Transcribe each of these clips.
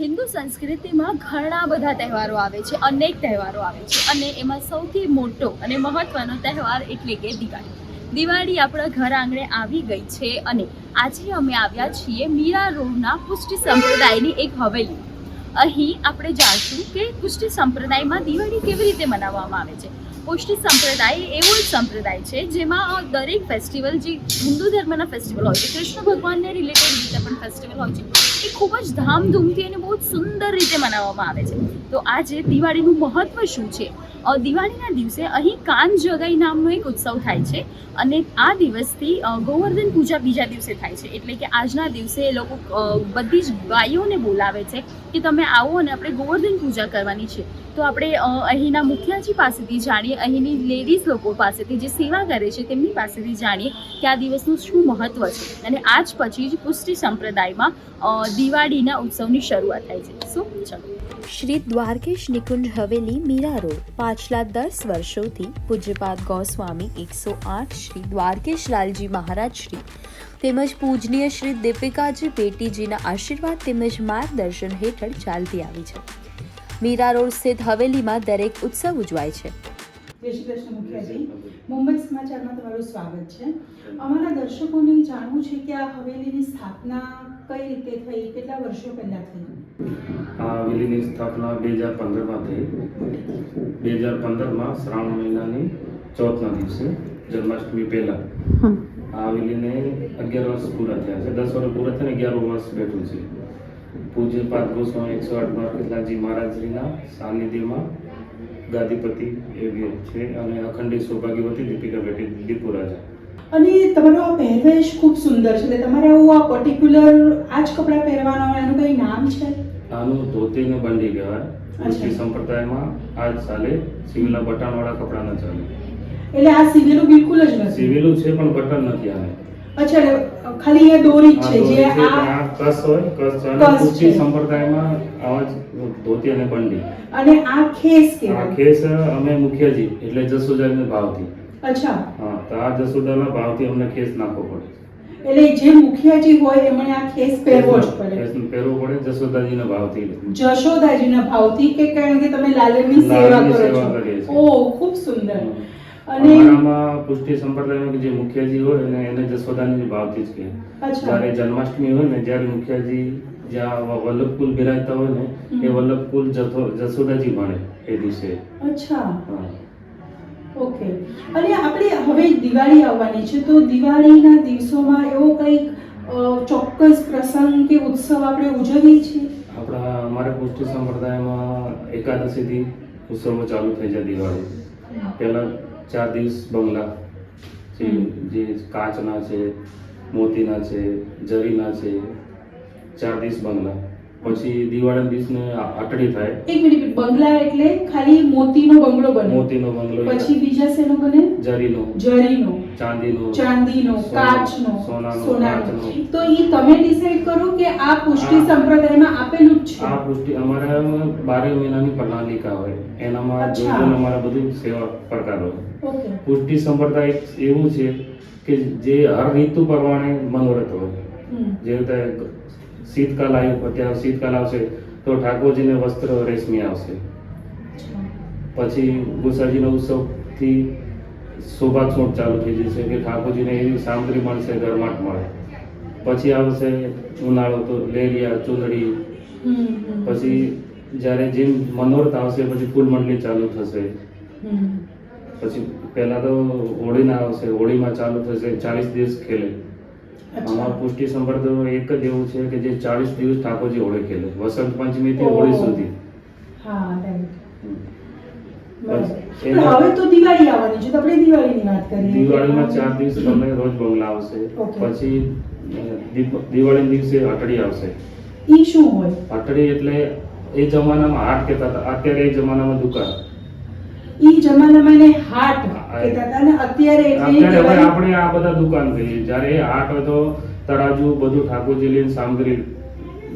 હિન્દુ સંસ્કૃતિમાં ઘણા બધા તહેવારો આવે છે અનેક તહેવારો આવે છે અને એમાં સૌથી મોટો અને મહત્વનો તહેવાર એટલે કે દિવાળી. દિવાળી આપણા ઘર આંગણે આવી ગઈ છે અને આજે અમે આવ્યા છીએ મીરા રોડના પુષ્ટિ સંપ્રદાયની એક હવેલી. અહીં આપણે જાણશું કે પુષ્ટિ સંપ્રદાયમાં દિવાળી કેવી રીતે મનાવવામાં આવે છે. પુષ્ટિ સંપ્રદાય એવો જ સંપ્રદાય છે જેમાં દરેક ફેસ્ટિવલ જે હિન્દુ ધર્મના ફેસ્ટિવલ હોય છે, કૃષ્ણ ભગવાનને રિલેટેડ રીતે પણ ફેસ્ટિવલ હોય છે. એ ખૂબ જ ધામધૂમથી અને બહુ જ સુંદર રીતે મનાવવામાં આવે છે. તો આજે દિવાળીનું મહત્વ શું છે? દિવાળીના દિવસે અહીં કાન જગાઈ નામનો એક ઉત્સવ થાય છે અને આ દિવસથી ગોવર્ધન પૂજા બીજા દિવસે થાય છે. એટલે કે આજના દિવસે એ લોકો બધી જ ગાયોને બોલાવે છે કે તમે આવો અને આપણે ગોવર્ધન પૂજા કરવાની છે. તો આપણે અહીંના મુખિયાજી પાસેથી જાણીએ, અહીંની લેડીઝ લોકો પાસેથી જે સેવા કરે છે તેમની પાસેથી જાણીએ કે આ દિવસનું શું મહત્વ છે. અને આજ પછી જ પુષ્ટિ સંપ્રદાયમાં દિવાળીના ઉત્સવની શરૂઆત થાય છે. શું? ચલો. શ્રી દ્વારકેશ નિકુંજ હવેલી મીરા રોડ પાછલા દસ વર્ષોથી પૂજ્યપાદ ગોસ્વામી એકસો આઠ શ્રી દ્વારકેશ લાલજી મહારાજ શ્રી તેમજ પૂજનીય શ્રી દીપિકાજી પેટીજીના આશીર્વાદ તેમજ માર્ગદર્શન હેઠળ ચાલતી આવી છે. મીરા રોડ સ્થિત હવેલીમાં દરેક ઉત્સવ ઉજવાય છે. જય શ્રી કૃષ્ણ મુખિયાજી મુંબઈ સમાચારમાં તમારું સ્વાગત છે. અમારા દર્શકોને જાણવું છે કે આ હવેલીની સ્થાપના કઈ રીતે થઈ? કેટલા વર્ષો પહેલા થઈ આ હવેલીની સ્થાપના બે હજાર પંદરમાં થઈ. બે હજાર પંદરમાં શ્રાવણ મહિનાની ચોથના દિવસે જન્માષ્ટમી પહેલા. આ હવેલીને અગિયાર વર્ષ પૂરા થયા છે. દસ વર્ષ પૂરા થઈને અગિયાર વર્ષ બેઠું છે. પૂજ્ય પાદ ગોસ્વામી એકસો આઠ દ્વારકેશલાલજી મહારાજશ્રીના સાનિધ્યમાં ગાદીપતિ એ છે અને અખંડિત સૌભાગ્યવતી દીપિકા બેટી દીપુરાજા અને તમારો આ પહેરવેશ ખૂબ સુંદર છે. તમારે આવું આ પર્ટિક્યુલર આ જ કપડાં પહેરવાના હોય એનું કંઈ નામ છે? આનું ધોતીને બંડી કહેવાય અચ્છા. સંપ્રદાયમાં આ જ ચાલે. સિવિલના બટનવાળા કપડાં ન ચાલે. એટલે આ સિવેલું બિલકુલ જ નથી? સિવેલું છે પણ બટન નથી આવે. અચ્છા ખાલી એ દોરી છે જે આ કસ હોય કસ ચાલે. છે. સંપ્રદાયમાં આવા જ ધોતી અને બંડી. અને આ ખેસ આ ખેસ અમે મુખ્યજી એટલે જસોદાને ભાવથી. અચ્છા. તો આ જસોદાના ભાવથી અમને ખેસ નાખવો પડે એટલે જે મુખિયાજી હોય એમણે આ ખેસ પહેરવો જ પડે. પહેરવો પડે જશોદાજીના ભાવથી જશોદાજીના ભાવથી કે કારણ કે તમે લાલનની સેવા કરો છો? ઓ ખૂબ સુંદર. અને આમાં પુષ્ટિ સંપ્રદાયમાં જે મુખિયાજી હોય ને એને જશોદાની ભાવથી જ કહે. જ્યારે જન્માષ્ટમી હોય ને જ્યારે મુખિયાજી જ્યાં વલ્લભકુલ બિરાજતા હોય ને એ વલ્લભ વલ્લભકુલ જથો જશોદાજી ભણે એ દિવસે. અચ્છા. ઓકે અને આપણે હવે દિવાળી આવવાની છે તો દિવાળીના દિવસોમાં એવો કંઈક ચોક્કસ પ્રસંગ કે ઉત્સવ આપણે ઉજવીએ છીએ? આપણા અમારા પુષ્ટિ સંપ્રદાયમાં એકાદશીથી ઉત્સવો ચાલુ થઈ જાય દિવાળી. પહેલાં ચાર દિવસ બંગલા જે જે કાચના છે મોતીના છે જરીના છે ચાર દિવસ બંગલા. પછી દિવાળીના દિવસને આટડી થાય. એક મિનિટ બંગલા એટલે ખાલી મોતીનો બંગલો બને. મોતીનો બંગલો પછી બીજા શેનો બને? જરીનો. જરીનો. ચાંદીનો. ચાંદીનો કાચનો સોનાનો, સોનાનો. તો એ તમે ડિસાઈડ કરો કે આ પુષ્ટિ સંપ્રદાયમાં આપેલું જ છે. આ પુષ્ટિ અમારા બારે મહિનાની પ્રણાલિકા હોય. એનામાં. જોઈને અમારા બધું સેવા પ્રકાર હોય. પુષ્ટિ સંપ્રદાય એવું છે કે જે હર ઋતુ પ્રમાણે મનોરથ હોય. જે રીતે શીતકાલ આવ્યું ત્યાં શીતકાલ આવશે તો ઠાકોરજીને વસ્ત્ર રેશમી આવશે પછી ગુસાજીનો ઉત્સવથી શોભા છોડ ચાલુ થઈ જશે કે ઠાકોરજીને એવી સામગ્રી મળશે ગરમાટ મળે પછી આવશે ઉનાળો તો લેરિયા, ચૂંદડી. પછી જ્યારે જેમ મનોરથ આવશે, પછી ફૂલ મંડળી ચાલુ થશે પછી પહેલા તો હોળીના આવશે, હોળીમાં ચાલુ થશે, ચાલીસ દિવસ ખેલે. અમારું પુષ્ટિ સંપ્રદ એક જ એવું છે કે જે ચાલીસ દિવસ ઠાકોરજી હોળી ખેલે વસંત પંચમી થી હોળી સુધી. હા રાઈટ બસ. બરાબર. પણ હવે તો દિવાળી આવવાની છે તો આપણે દિવાળીની વાત કરીએ. દિવાળીમાં ચાર દિવસ તમને રોજ બંગલા આવશે. પછી દિવાળી દિવસે હટડી આવશે. ઈ શું હોય? એટલે એ જમાનામાં હાટ કહેતા હતા. અત્યારે એ જમાનામાં દુકાન. ઈ જમાનામાં એને હાટ અત્યારે હવે આપણે આ બધા દુકાન કહીએ. જ્યારે હાટ હોય તરાજુ બધું ઠાકોરજી લઈને સામગ્રી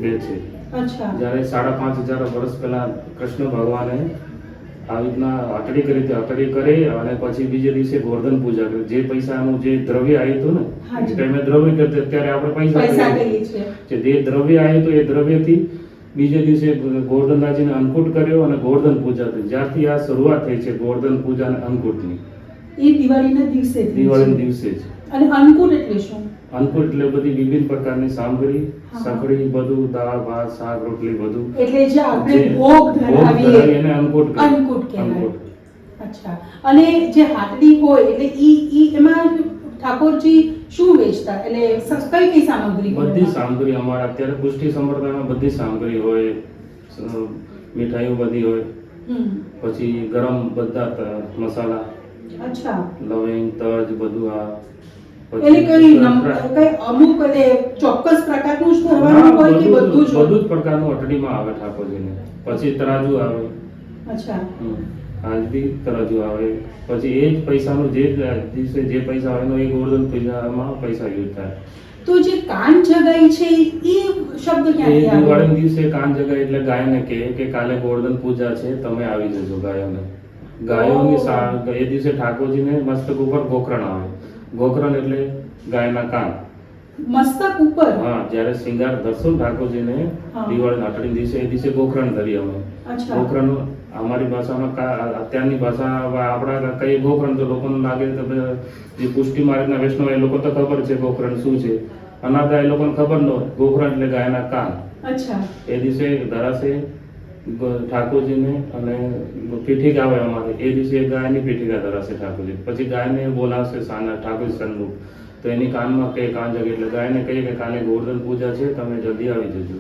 વેચે. છે જ્યારે સાડા પાંચ હજાર વર્ષ પહેલા કૃષ્ણ ભગવાને આવી રીતના હટડી કરી હતી કરી અને પછી બીજે દિવસે ગોર્ધન પૂજા કરી. જે પૈસાનું જે દ્રવ્ય આવ્યું હતું ને. ટાઈમે દ્રવ્ય કરતા અત્યારે આપણે પૈસા જે જે દ્રવ્ય આવ્યું હતું એ દ્રવ્યથી બીજે દિવસે ગોર્ધનરાજીને અંકુટ કર્યો અને ગોર્ધન પૂજા થઈ. જ્યારથી આ શરૂઆત થઈ છે ગોર્ધન પૂજા અને અંકુટની. ઈ દિવાળીના દિવસે દિવાળીના દિવસે જ. અને અન્નકૂટ એટલે શું? અન્નકૂટ એટલે બધી વિભિન્ન પ્રકારની સામગ્રી. સકડી બધું દાળ ભાત શાક રોટલી બધું. એટલે જે આપણે ભોગ ધરાવીએ. એને અન્નકૂટ અન્નકૂટ કહેવાય. અચ્છા. અને જે હાટડી હોય એટલે ઈ ઈ એમાં ઠાકોરજી શું વેચતા? એટલે કઈ કઈ સામગ્રી બધી સામગ્રી અમારા અત્યારે પુષ્ટિ સંપ્રદાયમાં બધી સામગ્રી હોય. મીઠાઈઓ બધી હોય. પછી ગરમ બધા મસાલા. અચ્છા. લવિંગ તજ બધું આ. એટલે કઈ કઈ અમુક એટલે ચોક્કસ પ્રકારનું જ ભરવાનું હોય કે બધું જ બધું જ પ્રકારનું અટડીમાં આવે ઠાકોરજીને. પછી તરાજુ આવે. અચ્છા. હાજરી તરાજુ આવે. પછી એ જ પૈસાનું જે દિવસે જે પૈસા આવે એ ગોર્ધન પૂજામાં પૈસા યુઝ થાય. તો જે કાન જગાઈ છે એ શબ્દ ક્યાંથી આવ્યો દિવાળી દિવસે કાન જગાઈ એટલે ગાયને કહે કે કાલે ગોર્ધન પૂજા છે તમે આવી જજો ગાયોને. ગાયોની એ દિવસે ઠાકોરજીને મસ્તક ઉપર ગોકરણ આવે. ગોકરણ એટલે ગાયના કાન. મસ્તક ઉપર? હા જ્યારે શિંગાર ધરશો ઠાકોરજીને દિવાળી નાટડી દિવસે એ દિવસે ગોકરણ ધરી અમે. ગોકરણ અમારી ભાષામાં અત્યારની ભાષા આપણા કઈ ગોકરણ તો લોકોને લાગે તો જે પુષ્ટિ માર્ગના વૈષ્ણવ એ લોકો તો ખબર છે ગોકરણ શું છે. અનાથા એ લોકોને ખબર ન હોય. ગોકરણ એટલે ગાયના કાન. અચ્છા. એ દિવસે ધરાશે ઠાકોરજીને અને પીઠિકા આવે અમારે. એ દિવસે ગાયની પીઠિકા ધરાશે ઠાકોરજી. પછી ગાયને બોલાવશે સાના ઠાકોરજી સન્મુખ તો એની કાનમાં કઈ કાન જગે એટલે ગાયને કહીએ કે કાલે ગોર્ધન પૂજા છે તમે જલ્દી આવી જજો.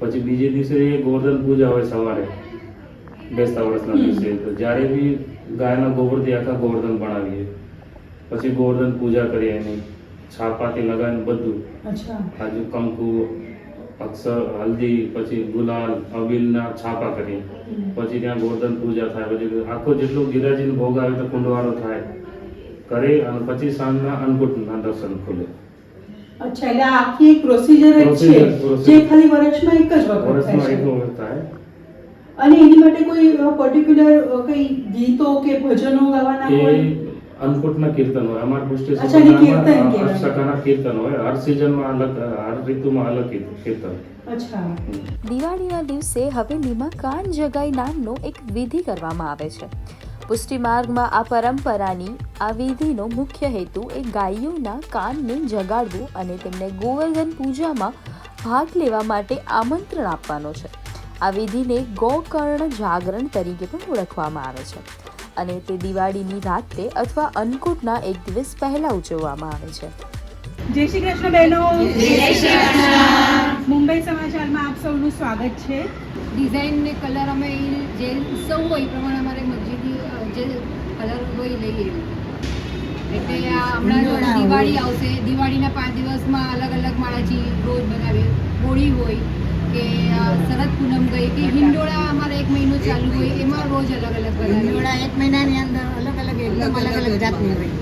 પછી બીજે દિવસે એ ગોર્ધન પૂજા હોય સવારે બેસતા વર્ષના દિવસે. તો જ્યારે બી ગાયના ગોબરથી આખા ગોવર્ધન બનાવીએ પછી ગોવર્ધન પૂજા કરીએ એની. છાપાથી લગાવીને બધું. આજુ કંકુ અક્ષર હલ્દી પછી ગુલાલ અવિલના છાપા કરીએ પછી ત્યાં ગોર્ધન પૂજા થાય. પછી આખો જેટલો ગિરાજીનો ભોગ આવે તો કુંડવાળો થાય. કરે અને પછી સાંજના અન્નકૂટના દર્શન ખુલે. અચ્છા એટલે આખી એક પ્રોસિજર છે. જે ખાલી વર્ષમાં એક જ વખત થાય વર્ષમાં એક વખત થાય. અને એની માટે કોઈ પર્ટિક્યુલર કઈ ગીતો કે ભજનો ગાવાના હોય? અન્નકૂટના કીર્તન હોય અમારા પુષ્ટિ અષ્ટકાના કીર્તન હોય હર સિઝનમાં અલગ હર ઋતુમાં અલગ કીર્તન. દિવાળીના દિવસે હવેલીમાં કાન જગાઈ નામનો એક વિધિ કરવામાં આવે છે. પુષ્ટિ માર્ગમાં આ પરંપરાની આ વિધિનો મુખ્ય હેતુ એ ગાયોના કાનને જગાડવું અને તેમને ગોવર્ધન પૂજામાં ભાગ લેવા માટે આમંત્રણ આપવાનો છે. આ વિધિને ગોકર્ણ જાગરણ તરીકે પણ ઓળખવામાં આવે છે. અને તે દિવાળીની રાતે અથવા અન્નકૂટના એક દિવસ પહેલા ઉજવવામાં આવે છે. જય શ્રી કૃષ્ણ બહેનો. મુંબઈ સમાચારમાં આપ સૌનું સ્વાગત છે. ડિઝાઇન ને કલર અમે જે ઉત્સવ હોય એ પ્રમાણે અમારે મરજીથી જે કલર હોય લઈએ એટલે આ હમણાં દિવાળી આવશે. દિવાળીના પાંચ દિવસમાં અલગ અલગ માળાજી રોજ બનાવીએ. હોળી હોય કે શરદ પૂનમ ગઈ કે હિંડોળા અમારે એક મહિનો ચાલુ હોય એમાં રોજ અલગ અલગ હિંડોળા એક મહિનાની અંદર અલગ અલગ એકદમ અલગ અલગ જાતની હોય.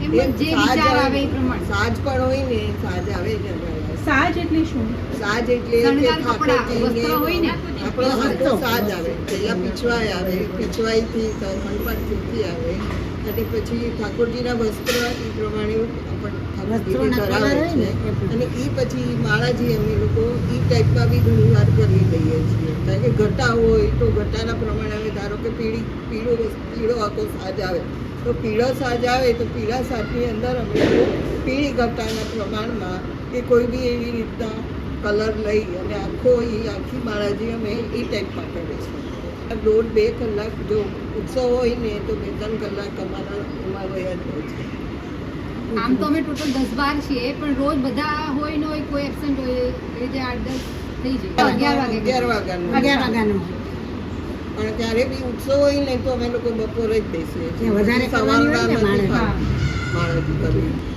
જે વિચાર આવે એ પ્રમાણે. સાજ પણ હોય ને સાજ આવે સાજ એટલે શું? સાજ એટલે હોય ને. આપણો સાજ આવે. પહેલા પીછવાઈ આવે પીછવાઈથી આવે. અને પછી ઠાકોરજીના વસ્ત્ર એ પ્રમાણે પણ અને એ પછી માળાજી અમે લોકો એ ટાઈપમાં બી ઘણી વાર કરી દઈએ છીએ. કારણ કે ઘટા હોય તો ઘટાના પ્રમાણે અમે ધારો કે પીળી પીળો પીળો આખો સાજ આવે. તો પીળો સાજ આવે તો પીળા સાજની અંદર અમે પીળી ઘટાના પ્રમાણમાં કે કોઈ બી એવી રીતના કલર લઈ અને આખો એ આખી માળાજી અમે એ ટાઈપમાં કરીએ છીએ. આ દોઢ બે કલાક જો ઉત્સવ હોય ને તો બે ત્રણ કલાક અમારા અમારો યાદ હોય છે. આમ તો અમે ટોટલ દસ બાર છીએ પણ રોજ બધા હોય ને હોય કોઈ એબસેન્ટ હોય એ રીતે આઠ દસ થઈ જાય. અગિયાર વાગે અગિયાર વાગ્યાનું. અગિયાર વાગ્યાનું. પણ ત્યારે બી ઉત્સવ હોય ને તો અમે લોકો બપોરે જ બેસીએ છીએ. વધારે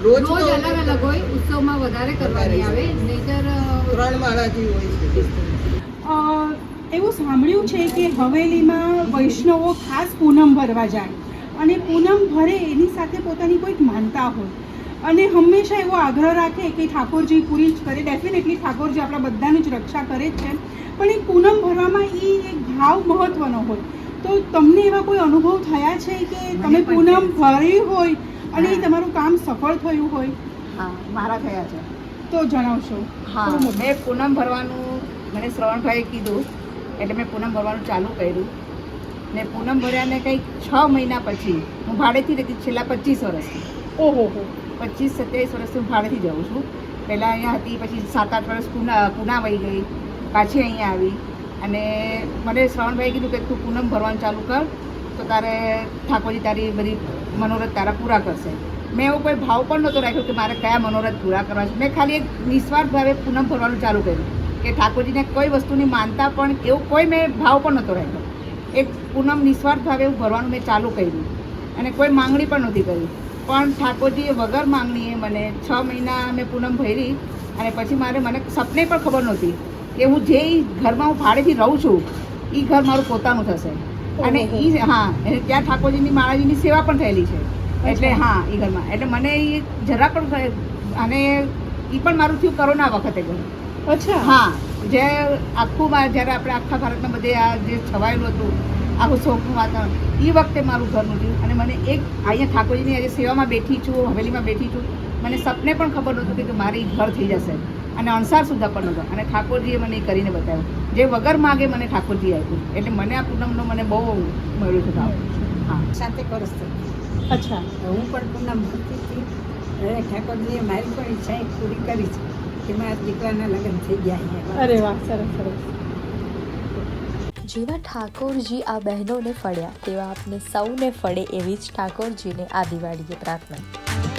રોજ રોજ અલગ અલગ હોય ઉત્સવમાં વધારે કરવાની આવે નહીતર ત્રણ માળાથી હોય છે. એવું સાંભળ્યું છે કે હવેલીમાં વૈષ્ણવો ખાસ પૂનમ ભરવા જાય. અને પૂનમ ભરે એની સાથે પોતાની કોઈક માનતા હોય. અને હંમેશા એવો આગ્રહ રાખે કે ઠાકોરજી પૂરી જ કરે. ડેફિનેટલી ઠાકોરજી આપણા બધાની જ રક્ષા કરે જ છે. પણ એ પૂનમ ભરવામાં એ એક ભાવ મહત્વનો હોય. તો તમને એવા કોઈ અનુભવ થયા છે કે તમે પૂનમ ભરી હોય અને તમારું કામ સફળ થયું હોય? હા મારા થયા છે. તો જણાવશો. હા મેં પૂનમ ભરવાનું મને શ્રવણભાઈએ કીધું. એટલે મેં પૂનમ ભરવાનું ચાલુ કર્યું. ને પૂનમ ભર્યાને કંઈક છ મહિના પછી હું ભાડેથી રહેતી છેલ્લા પચીસ વર્ષથી. ઓહો હો. પચીસ સત્યાવીસ વર્ષથી હું ભાડેથી જાઉં છું. પહેલાં અહીંયા હતી પછી સાત આઠ વર્ષ પૂના પૂના વહી ગઈ પાછી અહીંયા આવી. અને મને શ્રવણભાઈ કીધું કે તું પૂનમ ભરવાનું ચાલુ કર તો તારે ઠાકોરજી તારી બધી મનોરથ તારા પૂરા કરશે. મેં એવો કોઈ ભાવ પણ નહોતો રાખ્યો કે મારે કયા મનોરથ પૂરા કરવા છે. મેં ખાલી એક નિસ્વાર્થ ભાવે પૂનમ ભરવાનું ચાલુ કર્યું કે ઠાકોરજીને કોઈ વસ્તુની માનતા પણ એવો કોઈ મેં ભાવ પણ નહોતો રાખ્યો. એક પૂનમ નિસ્વાર્થ ભાવે હું ભરવાનું મેં ચાલુ કર્યું. અને કોઈ માંગણી પણ નહોતી કરી. પણ ઠાકોરજીએ વગર માંગણીએ મને છ મહિના મેં પૂનમ ભરી અને પછી મારે મને સપને પણ ખબર નહોતી કે હું જે ઘરમાં હું ભાડેથી રહું છું એ ઘર મારું પોતાનું થશે. અને એ હા અને ત્યાં ઠાકોરજીની માળાજીની સેવા પણ થયેલી છે. એટલે હા એ ઘરમાં. એટલે મને એ જરા પણ અને એ પણ મારું થયું કરોના વખતે ઘર અચ્છા. હા. જે આખું મા- જ્યારે આપણે આખા ભારતમાં બધે આ જે છવાયેલું હતું આખું શોખનું વાતાવરણ એ વખતે મારું ઘરનું થયું અને મને એક અહીંયા ઠાકોરજીની આજે સેવામાં બેઠી છું હવેલીમાં બેઠી છું મને સપને પણ ખબર નહોતું કે મારી ઘર થઈ જશે. અને અણસાર સુધા પણ નહોતો. અને ઠાકોરજીએ મને એ કરીને બતાવ્યું. જે વગર માગે મને ઠાકોરજી આપ્યું. એટલે મને આ પૂનમનો મને બહુ મળ્યું છે ભાવ. હા. સાથે કરસ અચ્છા. હું પણ પૂનમ હતી ઠાકોરજીએ મારી પણ ઈચ્છા એક પૂરી કરી છે. કે મારા દીકરાના લગ્ન થઈ ગયા અરે વાહ સરસ સરસ. જેવા ઠાકોરજી આ બહેનોને ફળ્યા તેવા આપને સૌને ફળે એવી જ ઠાકોરજીને આ દિવાળીએ પ્રાર્થના.